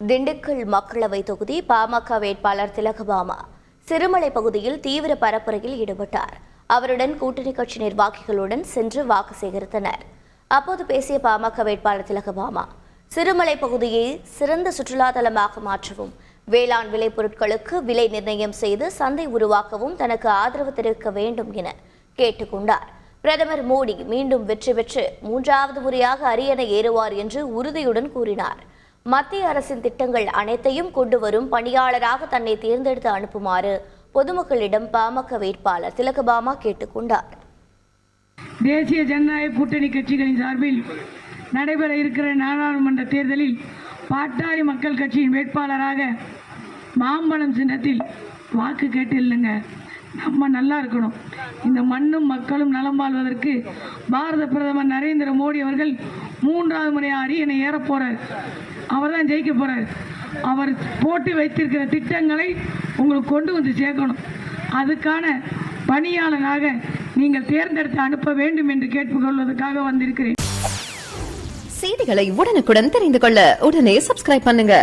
திண்டுக்கல் மக்களவை தொகுதி பாமக வேட்பாளர் திலகபாமா சிறுமலை பகுதியில் தீவிர பரப்புரையில் ஈடுபட்டார். அவருடன் கூட்டணி கட்சி நிர்வாகிகளுடன் சென்று வாக்கு சேகரித்தனர். அப்போது பேசிய பாமக வேட்பாளர் திலகபாமா சிறுமலை பகுதியை சிறந்த சுற்றுலா தலமாக மாற்றவும் வேளாண் விளைபொருட்களுக்கு விலை நிர்ணயம் செய்து சந்தை உருவாக்கவும் தனக்கு ஆதரவு தெரிவிக்க வேண்டும் என கேட்டுக்கொண்டார் பிரதமர் மோடி மீண்டும் வெற்றி பெற்று மூன்றாவது முறையாக அரியணை ஏறுவார் என்று உறுதியுடன் கூறினார். மத்திய அரசின் திட்டங்கள் அனைத்தையும் கொண்டு வரும் பணியாளராக தன்னை தேர்ந்தெடுத்து அனுப்புமாறு பொதுமக்களிடம் பாமக வேட்பாளர் திலகபாமா கேட்டுக்கொண்டார் தேசிய ஜனநாயக கூட்டணி கட்சிகளின் சார்பில் நடைபெற இருக்கிற நாடாளுமன்ற தேர்தலில் பாட்டாளி மக்கள் கட்சியின் வேட்பாளராக மாம்பழம் சின்னத்தில் வாக்கு கேட்டு இல்லைங்க நம்ம நல்லா இருக்கணும். இந்த மண்ணும் மக்களும் நலம் வாழ்வதற்கு பாரத பிரதமர் நரேந்திர மோடி அவர்கள் மூன்றாவது முறையாக அரியணை ஏறப்போறார் அவர் தான் ஜெயிக்க போறார். அவர் போட்டு வைத்திருக்கிற திட்டங்களை உங்களுக்கு கொண்டு வந்து சேர்க்கணும். அதுக்கான பணியாளராக நீங்கள் தேர்ந்தெடுத்து அனுப்ப வேண்டும் என்று கேட்டுக்கொள்வதற்காக வந்திருக்கிறேன். செய்திகளை உடனுக்குடன் தெரிந்து கொள்ள உடனே சப்ஸ்கிரைப் பண்ணுங்க.